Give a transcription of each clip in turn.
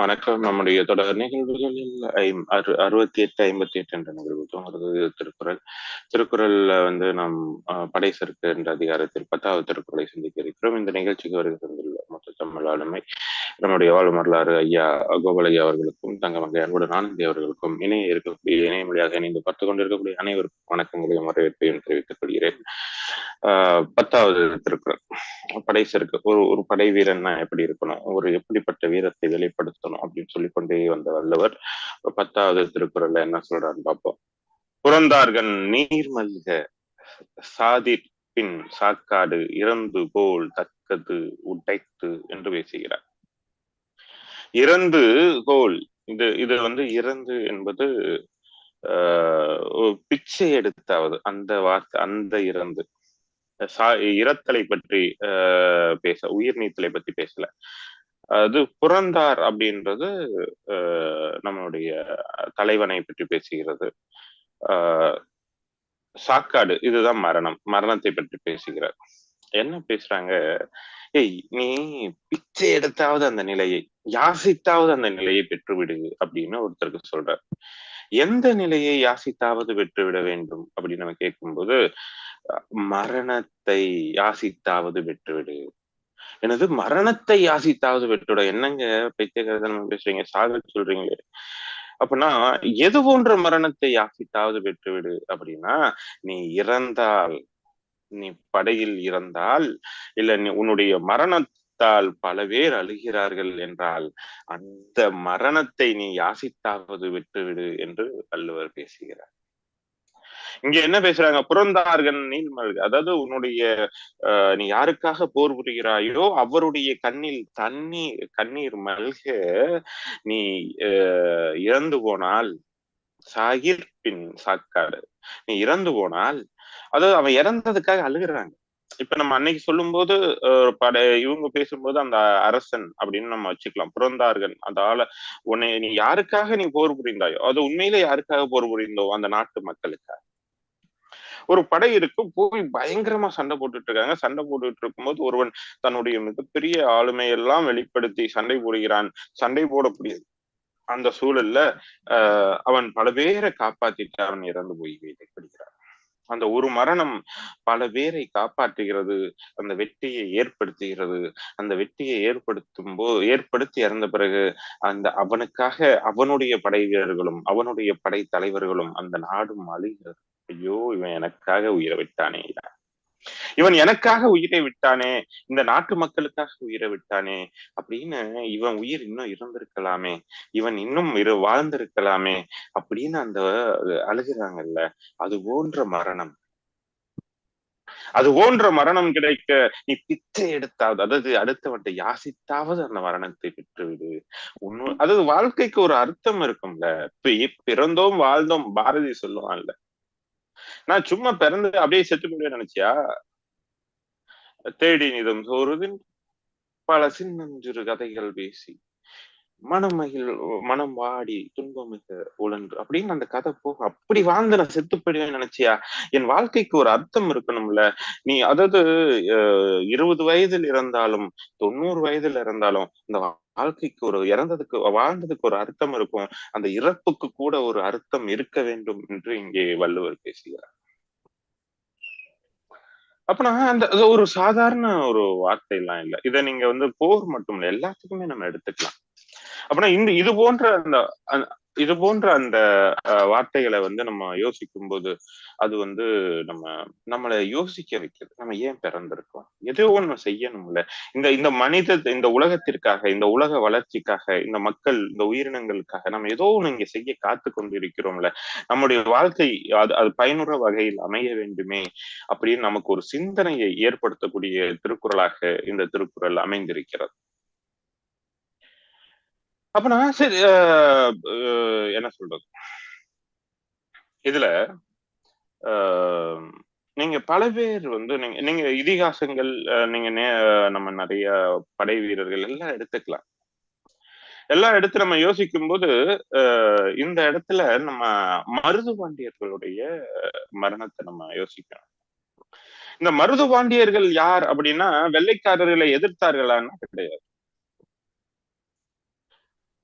வணக்கம். நம்முடைய தொடர் நிகழ்வுகளில் அறு அறுபத்தி எட்டு ஐம்பத்தி எட்டு என்ற நிகழ்வு தோன்றது திருக்குறள். திருக்குறள்ல வந்து நாம் அஹ், படை சறுக்கு என்ற அதிகாரத்தில் பத்தாவது திருக்குறளை சிந்திக்க இருக்கிறோம். இந்த நிகழ்ச்சிக்கு வருகிற மொத்த தமிழ் ஆளுமை நம்முடைய வாழ் வரலாறு ஐயா கோபாலையா அவர்களுக்கும் தங்கமங்கை அன்புடன் ஆனந்தி அவர்களுக்கும் இணைய இருக்கக்கூடிய இணைய மொழியாக இணைந்து பார்த்து கொண்டிருக்கக்கூடிய அனைவருக்கும் வணக்கங்களையும் வரவேற்பையும் தெரிவித்துக் கொள்கிறேன். ஆஹ் பத்தாவது திருக்குறள். படை ஒரு ஒரு படை வீரன்னா எப்படி இருக்கணும்? ஒரு எப்படிப்பட்ட வீரத்தை வெளிப்படுத்தணும்? அப்படின்னு சொல்லி கொண்டே வந்த வல்லவர் பத்தாவது திருக்குறள்ல என்ன சொல்றாரு பார்ப்போம். புறந்தார்கன் நீர் மல்க பின் சாக்காடு இறந்து போல் தக்கது உடைத்து என்று பேசுகிறார். இறந்து கோல் இது இது வந்து இறந்து என்பது ஆஹ் பிச்சை எடுத்தாவது அந்த வார்த்தை அந்த இறந்து. சா இறத்தலை பற்றி பேச உயிர் நீத்தலை பத்தி பேசல. அது புறந்தார் அப்படின்றது ஆஹ் நம்மளுடைய தலைவனை பற்றி பேசுகிறது. ஆஹ் சாக்காடு இதுதான் மரணம். மரணத்தை பற்றி பேசுகிறார். என்ன பேசுறாங்க? ஏய் நீ பிச்சை எடுத்தாவது அந்த நிலையை யாசித்தாவது அந்த நிலையை பெற்றுவிடு அப்படின்னு ஒருத்தருக்கு சொல்றார். எந்த நிலையை யாசித்தாவது பெற்றுவிட வேண்டும் அப்படின்னு நம்ம கேட்கும்போது மரணத்தை யாசித்தாவது பெற்றுவிடு. எனது மரணத்தை யாசித்தாவது பெற்றுவிட. என்னங்க பைத்தியகரதனம் பேசுறீங்க? சாக சொல்றீங்களே. அப்படின்னா எது போன்ற மரணத்தை யாசித்தாவது பெற்றுவிடு அப்படின்னா நீ இறந்தால் நீ படையில் இறந்தால் இல்ல நீ உன்னுடைய மரணத்தால் பல பேர் அழுகிறார்கள் என்றால் அந்த மரணத்தை நீ யாசித்தாவது விட்டுவிடு என்று வள்ளுவர் பேசுகிறார். இங்க என்ன பேசுறாங்க? புறந்தார்கன் நீள்மல்க அதாவது உன்னுடைய அஹ், நீ யாருக்காக போர் புரிகிறாயோ அவருடைய கண்ணில் தண்ணீர் கண்ணீர் மல்க நீ அஹ், இறந்து போனால் சாகிர் பின் சாக்காடு. நீ இறந்து போனால் அதாவது அவன் இறந்ததுக்காக அழுகுறாங்க. இப்ப நம்ம அன்னைக்கு சொல்லும் போது பட இவங்க பேசும்போது அந்த அரசன் அப்படின்னு நம்ம வச்சுக்கலாம். புறந்தார்கள் அந்த ஆள உன்னை நீ யாருக்காக நீ போர் புரிந்தாயோ அது உண்மையில யாருக்காக போர் புரிந்தோ அந்த நாட்டு மக்களுக்காக. ஒரு படை இருக்கு போய் பயங்கரமா சண்டை போட்டுட்டு இருக்காங்க சண்டை போட்டுட்டு இருக்கும்போது ஒருவன் தன்னுடைய மிகப்பெரிய ஆளுமையெல்லாம் வெளிப்படுத்தி சண்டை போடுகிறான். சண்டை போடக்கூடிய அந்த சூழல்ல ஆஹ் அவன் பல பேரை காப்பாத்திட்டு அவன் இறந்து போய் வைக்கப்படுகிறான் அந்த ஒரு மரணம் பல பேரை காப்பாற்றுகிறது அந்த வெற்றியை ஏற்படுத்துகிறது. அந்த வெற்றியை ஏற்படுத்தும் போது ஏற்படுத்தி இறந்த பிறகு அந்த அவனுக்காக அவனுடைய படை வீரர்களும் அவனுடைய படை தலைவர்களும் அந்த நாடும் அழிகிறது. ஐயோ இவன் எனக்காக உயிரை விட்டானே. இவன் எனக்காக உயிரை விட்டானே. இந்த நாட்டு மக்களுக்காக உயிரை விட்டானே. அப்படின்னு இவன் உயிர் இன்னும் இருந்திருக்கலாமே இவன் இன்னும் இரு வாழ்ந்திருக்கலாமே அப்படின்னு அந்த அழுகிறாங்கல்ல. அது போன்ற மரணம். அது போன்ற மரணம் கிடைக்க நீ பிச்சை எடுத்தாவது அதாவது அடுத்தவன்ட்ட யாசித்தாவது அந்த மரணத்தை பெற்றுவிடு. உண்மை அதாவது வாழ்க்கைக்கு ஒரு அர்த்தம் இருக்கும்ல. பிறந்தோம் வாழ்ந்தோம் பாரதி சொல்லுவான்ல. நான் சும்மா பிறந்து அப்படியே செத்து போயிடுவேன் நினைச்சியா? தேடி நிதம் சோறுதின் பல சின்னஞ்சிறு கதைகள் பேசி மனமகிழ் மனம் வாடி துன்பமிக உழன்று அப்படின்னு அந்த கதை போக அப்படி வாழ்ந்து நான் செத்துப்படுவேன் நினைச்சியா? என் வாழ்க்கைக்கு ஒரு அர்த்தம் இருக்கணும்ல. நீ அதாவது அஹ், இருபது வயதில் இறந்தாலும் தொண்ணூறு வயதில் இறந்தாலும் இந்த வாழ்க்கைக்கு ஒரு இறந்ததுக்கு வாழ்ந்ததுக்கு ஒரு அர்த்தம் இருக்கும். அந்த இறப்புக்கு கூட ஒரு அர்த்தம் இருக்க வேண்டும் என்று இங்கே வள்ளுவர் பேசுகிறார். அப்பனா அந்த ஒரு சாதாரண ஒரு வார்த்தை எல்லாம் இல்ல. இதை நீங்க வந்து போர் மட்டும் இல்ல எல்லாத்துக்குமே நம்ம எடுத்துக்கலாம். அப்படின்னா இந்த இது போன்ற அந்த இது போன்ற அந்த வார்த்தைகளை வந்து நம்ம யோசிக்கும் போது அது வந்து நம்ம நம்மளை யோசிக்க வைக்கிறது நம்ம ஏன் பிறந்திருக்கோம்? ஏதோ நம்ம செய்யணும்ல. இந்த இந்த மனித இந்த உலகத்திற்காக இந்த உலக வளர்ச்சிக்காக இந்த மக்கள் இந்த உயிரினங்களுக்காக நம்ம ஏதோ ஒண்ணு இங்க செய்ய காத்து கொண்டு இருக்கிறோம்ல நம்முடைய வாழ்க்கை அது அது பயனுற வகையில் அமைய வேண்டுமே அப்படின்னு நமக்கு ஒரு சிந்தனையை ஏற்படுத்தக்கூடிய திருக்குறளாக இந்த திருக்குறள் அமைந்திருக்கிறது. அப்ப நான் சரி ஆஹ் என்ன சொல்றது? இதுல ஆஹ் நீங்க பல பேர் வந்து நீங்க நீங்க இதிகாசங்கள் நீங்க நே- நம்ம நிறைய படை வீரர்கள் எல்லாம் எடுத்துக்கலாம். எல்லாம் எடுத்து நம்ம யோசிக்கும் போது ஆஹ் இந்த இடத்துல நம்ம மருது பாண்டியர்களுடைய மரணத்தை நம்ம யோசிக்கணும் இந்த மருது பாண்டியர்கள் யார் அப்படின்னா வெள்ளைக்காரர்களை எதிர்த்தார்களான்னு கிடையாது.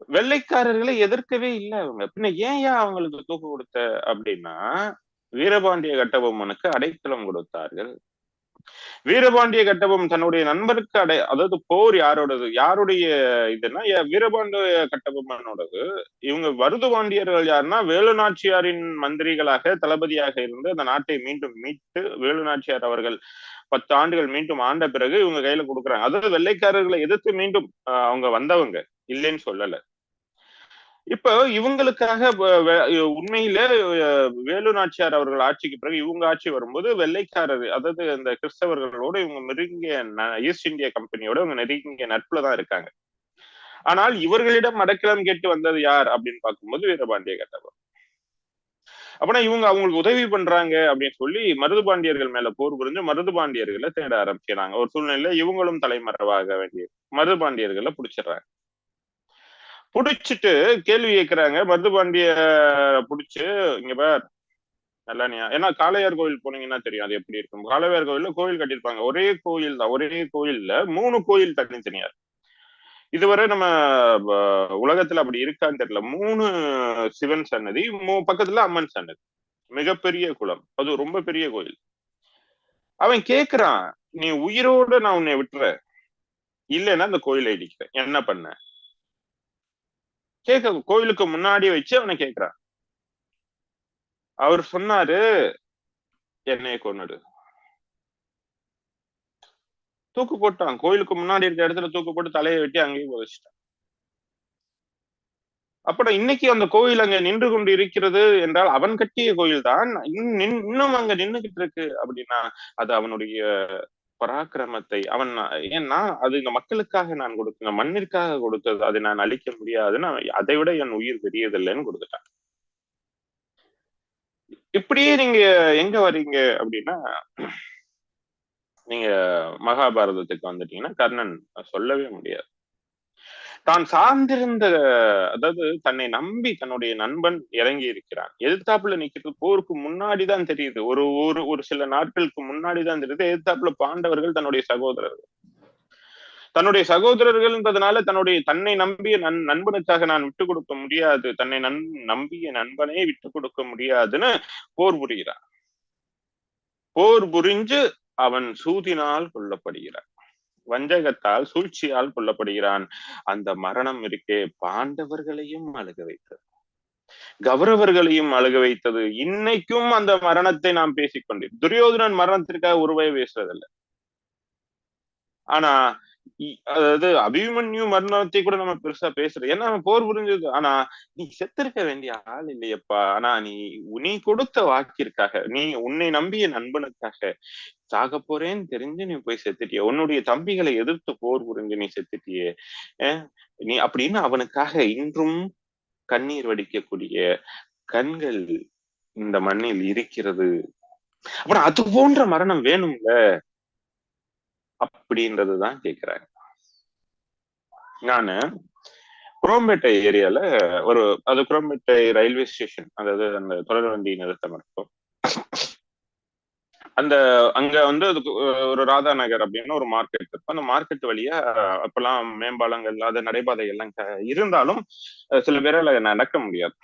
வெள்ளைக்காரர்களை எதிர்க்கவே இல்லை அவங்க பின்ன ஏன் ஏன் அவங்களுக்கு தூக்கு கொடுத்த அப்படின்னா வீரபாண்டிய கட்டபொம்மனுக்கு அடைக்கலம் கொடுத்தார்கள். வீரபாண்டிய கட்டபொம்மன் தன்னுடைய நண்பருக்கு அடை அதாவது போர் யாரோடது யாருடைய இதுன்னா வீரபாண்டிய கட்டபொம்மனோடது. இவங்க வருது பாண்டியர்கள் யாருன்னா வேலுநாச்சியாரின் மந்திரிகளாக தளபதியாக இருந்து அந்த நாட்டை மீண்டும் மீட்டு வேலுநாச்சியார் அவர்கள் பத்து ஆண்டுகள் மீண்டும் ஆண்ட பிறகு இவங்க கையில கொடுக்குறாங்க. அதாவது வெள்ளைக்காரர்களை எதிர்த்து மீண்டும் அவங்க வந்தவங்க. இல்லைன்னு சொல்லல. இப்ப இவங்களுக்காக உண்மையில வேலு நாச்சியார் அவர்கள் ஆட்சிக்கு பிறகு இவங்க ஆட்சி வரும்போது வெள்ளைக்காரர் அதாவது இந்த கிறிஸ்தவர்களோட இவங்க நெருங்கிய ஈஸ்ட் இந்தியா கம்பெனியோட இவங்க நெருங்கிய நட்புல தான் இருக்காங்க. ஆனால் இவர்களிடம் அடைக்கலம் கேட்டு வந்தது யார் அப்படின்னு பார்க்கும்போது வீரபாண்டிய கட்டவர் அப்படின்னா இவங்க அவங்களுக்கு உதவி பண்றாங்க அப்படின்னு சொல்லி மருதுபாண்டியர்கள் மேல போர் புரிஞ்சு மருதுபாண்டியர்களை தேட ஆரம்பிக்கிறாங்க. ஒரு சூழ்நிலையில இவங்களும் தலைமறைவாக வேண்டிய மருதுபாண்டியர்களை பிடிச்சிடுறாங்க. புடிச்சிட்டு கேள்வி கேட்கிறாங்க மருதுபாண்டிய புடிச்சு இங்க பார் நல்லா ஏன்னா காளையார் கோயில் போனீங்கன்னா தெரியும் அது எப்படி இருக்கும். காளையார் கோயில்ல கோயில் கட்டியிருப்பாங்க. ஒரே கோயில் தான். ஒரே கோயில்ல மூணு கோயில் தனித்தனியார். இதுவரை நம்ம உலகத்துல அப்படி இருக்கான்னு தெரியல. மூணு சிவன் சன்னதி பக்கத்துல அம்மன் சன்னதி. மிகப்பெரிய குளம். அது ரொம்ப பெரிய கோயில். அவன் கேக்குறான் நீ உயிரோட நான் உன்னை விட்டுற இல்லைன்னா அந்த கோயிலை இடிக்கிறேன். என்ன பண்ண? கேட்க கோயிலுக்கு முன்னாடி வச்சு அவனை கேக்குறான் அவர் சொன்னாரு என்னைய கொன்னுடு. தூக்கு போட்டான். கோயிலுக்கு முன்னாடி இருக்க இடத்துல தூக்கு போட்டு தலையை வெட்டி அங்கேயும் புதைச்சிட்டான். அப்புறம் இன்னைக்கு அந்த கோயில் அங்க நின்று கொண்டு இருக்கிறது என்றால் அவன் கட்டிய கோயில் தான் இன்னும் அங்க நின்றுகிட்டு இருக்கு அப்படின்னா அது அவனுடைய பராக்கிரமத்தை அவன் ஏன்னா அது இந்த மக்களுக்காக நான் கொடுத்த மண்ணிற்காக கொடுத்தது அதை நான் அழிக்க முடியாதுன்னு அதை விட என் உயிர் பெரியதில்லைன்னு கொடுத்துட்டான். இப்படியே நீங்க எங்க வரீங்க அப்படின்னா நீங்க மகாபாரதத்துக்கு வந்துட்டீங்கன்னா கர்ணன் சொல்லவே முடியாது. தான் சார்ந்திருந்த அதாவது தன்னை நம்பி தன்னுடைய நண்பன் இறங்கி இருக்கிறான். எதிர்த்தாப்புல நிக்கிறது போருக்கு முன்னாடிதான் தெரியுது. ஒரு ஒரு ஒரு சில நாட்களுக்கு முன்னாடிதான் தெரியுது. எதிர்த்தாப்புல பாண்டவர்கள் தன்னுடைய சகோதரர்கள். தன்னுடைய சகோதரர்கள்ன்றதுனால தன்னுடைய தன்னை நம்பிய நன் நண்பனுக்காக நான் விட்டு கொடுக்க முடியாது. தன்னை நன் நம்பிய நண்பனே விட்டு கொடுக்க முடியாதுன்னு போர் புரிகிறான் போர் புரிஞ்சு அவன் சூதினால் கொல்லப்படுகிறான் வஞ்சகத்தால் சூழ்ச்சியால் கொல்லப்படுகிறான். அந்த மரணம் இருக்கே பாண்டவர்களையும் அழுக வைத்தது. கௌரவர்களையும் அழுக வைத்தது. இன்னைக்கும் அந்த மரணத்தை நாம் பேசிக்கொண்டேன் துரியோதனன் மரணத்திற்காக உருவாய் பேசுறதில்லை. ஆனா அதாவது அபிமன்யு மரணத்தை கூட நம்ம பெருசா பேசுறோம் ஏன்னா போர் புரிஞ்சது. ஆனா நீ செத்திருக்க வேண்டிய ஆள் இல்லையப்பா. ஆனா நீ நீ கொடுத்த வாக்கிற்காக நீ உன்னை நம்பிய நண்பனுக்காக சாக போறேன்னு தெரிஞ்சு நீ போய் செத்துட்டிய. உன்னுடைய தம்பிகளை எதிர்த்து போர் புரிஞ்சு நீ செத்துட்டியே. நீ அப்படின்னு அவனுக்காக இன்றும் கண்ணீர் வடிக்கக்கூடிய கண்கள் இந்த மண்ணில் இருக்கிறது. அப்புறம் அது போன்ற மரணம் வேணும்ல? அப்படின்றதுதான் கேட்கிறாங்க நானு குரோம்பேட்டை ஏரியால ஒரு அது குரோம்பேட்டை ரயில்வே ஸ்டேஷன் அதாவது அந்த தொடர் வண்டி நிறுத்தம் இருக்கும் அந்த அங்க வந்து அதுக்கு ஒரு ராதா நகர் அப்படின்னு ஒரு மார்க்கெட் இருக்கும் அந்த மார்க்கெட் வழியா அப்பெல்லாம் மேம்பாலங்கள் இல்லாத நடைபாதை எல்லாம் இருந்தாலும் சில பேரால நடக்க முடியாது.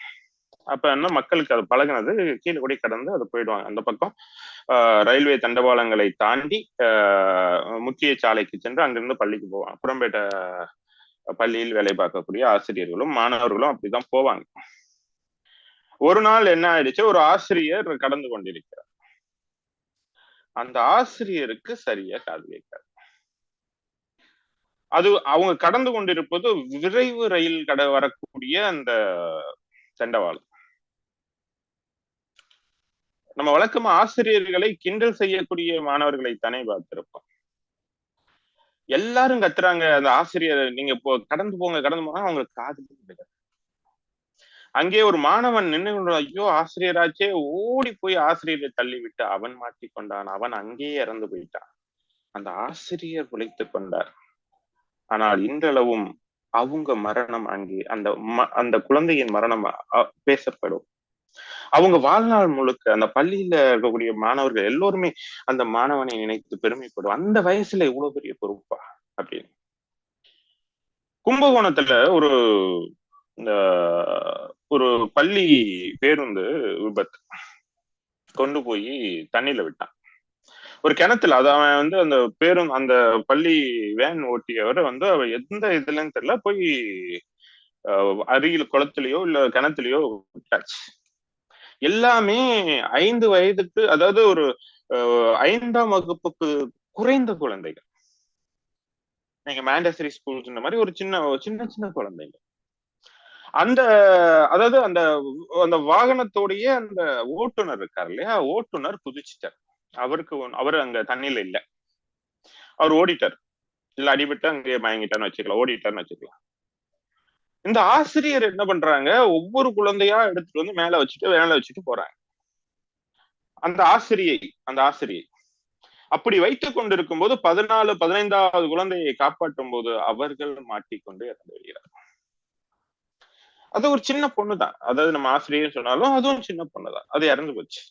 அப்ப என்ன மக்களுக்கு அது பழகினது கீழே கூட கடந்து அது போயிடுவாங்க. அந்த பக்கம் ரயில்வே தண்டவாளங்களை தாண்டி முக்கிய சாலைக்கு சென்று அங்கிருந்து பள்ளிக்கு போவாங்க. புறம்பேட்டை பள்ளியில் வேலை பார்க்கக்கூடிய ஆசிரியர்களும் மாணவர்களும் அப்படிதான் போவாங்க. ஒரு நாள் என்ன ஆயிடுச்சு? ஒரு ஆசிரியர் கடந்து கொண்டிருக்கிறார். அந்த ஆசிரியருக்கு சரியா காது கேட்காது. அது அவங்க கடந்து கொண்டிருப்பது விரைவு ரயில் கட வரக்கூடிய அந்த தண்டவாளம். நம்ம வழக்கமா ஆசிரியர்களை கிண்டல் செய்யக்கூடிய மாணவர்களை தானே பார்த்திருப்போம். எல்லாரும் கத்துறாங்க அந்த ஆசிரியர் நீங்க போ கடந்து போங்க கடந்து போனா அவங்களுக்கு காது அங்கே ஒரு மாணவன் நின்று ஐயோ ஆசிரியராச்சே ஓடி போய் ஆசிரியரை தள்ளிவிட்டு அவன் மாட்டி கொண்டான். அவன் அங்கேயே இறந்து போயிட்டான். அந்த ஆசிரியர் உழைத்து கொண்டார். ஆனால் இன்றளவும் அவங்க மரணம் அங்கே அந்த அந்த குழந்தையின் மரணம் பேசப்படும். அவங்க வாழ்நாள் முழுக்க அந்த பள்ளியில இருக்கக்கூடிய மாணவர்கள் எல்லோருமே அந்த மாணவனை நினைத்து பெருமைப்படும் அந்த வயசுல இவ்வளவு பெரிய பொறுப்பா? அப்படின்னு. கும்பகோணத்துல ஒரு ஒரு பள்ளி பேருந்து விபத்து கொண்டு போய் தண்ணியில விட்டான். ஒரு கிணத்துல அது அவன் வந்து அந்த பேரும் அந்த பள்ளி வேன் ஓட்டியவர் வந்து அவன் எந்த இதுலன்னு தெரியல போய் அஹ், அருகில் குளத்திலயோ இல்ல கிணத்துலயோ விட்டாச்சு. எல்லாமே ஐந்து வயதுக்கு அதாவது ஒரு ஐந்தாம் வகுப்புக்கு குறைந்த குழந்தைகள். நீங்க மேண்டசரி ஸ்கூல் இந்த மாதிரி ஒரு சின்ன சின்ன சின்ன குழந்தைங்க அந்த அதாவது அந்த அந்த வாகனத்தோடைய அந்த ஓட்டுநர் இருக்கார் இல்லையா? ஓட்டுநர் குதிச்சிட்டார். அவருக்கு அவர் அங்க தண்ணியில இல்ல. அவர் ஓடிட்டார். இல்ல அடிபட்டு அங்கே மயங்கிட்டான்னு வச்சுக்கலாம் ஓடிட்டார்னு வச்சுக்கலாம். இந்த ஆசிரியர் என்ன பண்றாங்க? ஒவ்வொரு குழந்தையா எடுத்துட்டு வந்து மேல வச்சுட்டு மேல வச்சுட்டு போறாங்க. அந்த ஆசிரியை அந்த ஆசிரியை. அப்படி வைத்துக் கொண்டிருக்கும் போது பதினாலு பதினைந்தாவது குழந்தையை காப்பாற்றும் போது அவர்கள் மாட்டிக்கொண்டு இறந்து விடுகிறார். அது ஒரு சின்ன பொண்ணு தான் அதாவது நம்ம ஆசிரியர் சொன்னாலும் அதுவும் சின்ன பொண்ணு தான் அது இறந்து போச்சு.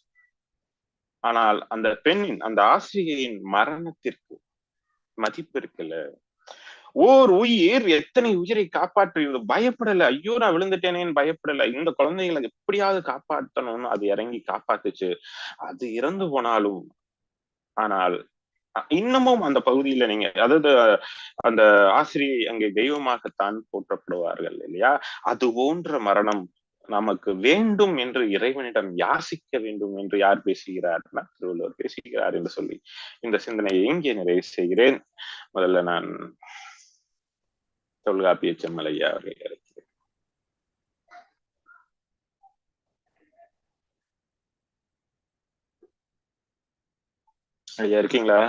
ஆனால் அந்த பெண்ணின் அந்த ஆசிரியையின் மரணத்திற்கு மதிப்பு இருக்குல்ல ஓர் உயிர் எத்தனை உயிரை காப்பாற்றுகிறது பயப்படல. ஐயோ நான் விழுந்துட்டேனேன்னு பயப்படல. இந்த குழந்தைகளை எப்படியாவது காப்பாற்றணும்னு அது இறங்கி காப்பாத்துச்சு. அது இறந்து போனாலும் ஆனால் இன்னமும் அந்த பகுதியில நீங்க அதாவது அந்த ஆசிரியை அங்கே தெய்வமாகத்தான் போற்றப்படுவார்கள் இல்லையா? அது போன்ற மரணம் நமக்கு வேண்டும் என்று இறைவனிடம் யாசிக்க வேண்டும் என்று யார் பேசுகிறார்? திருவள்ளுவர் பேசுகிறார் என்று சொல்லி இந்த சிந்தனையை இங்கே நிறைவு செய்கிறேன். முதல்ல நான் தொல்காப்பிய செம்மலையா அவர்கள் இருக்கிறார் ஐயா இருக்கீங்களா?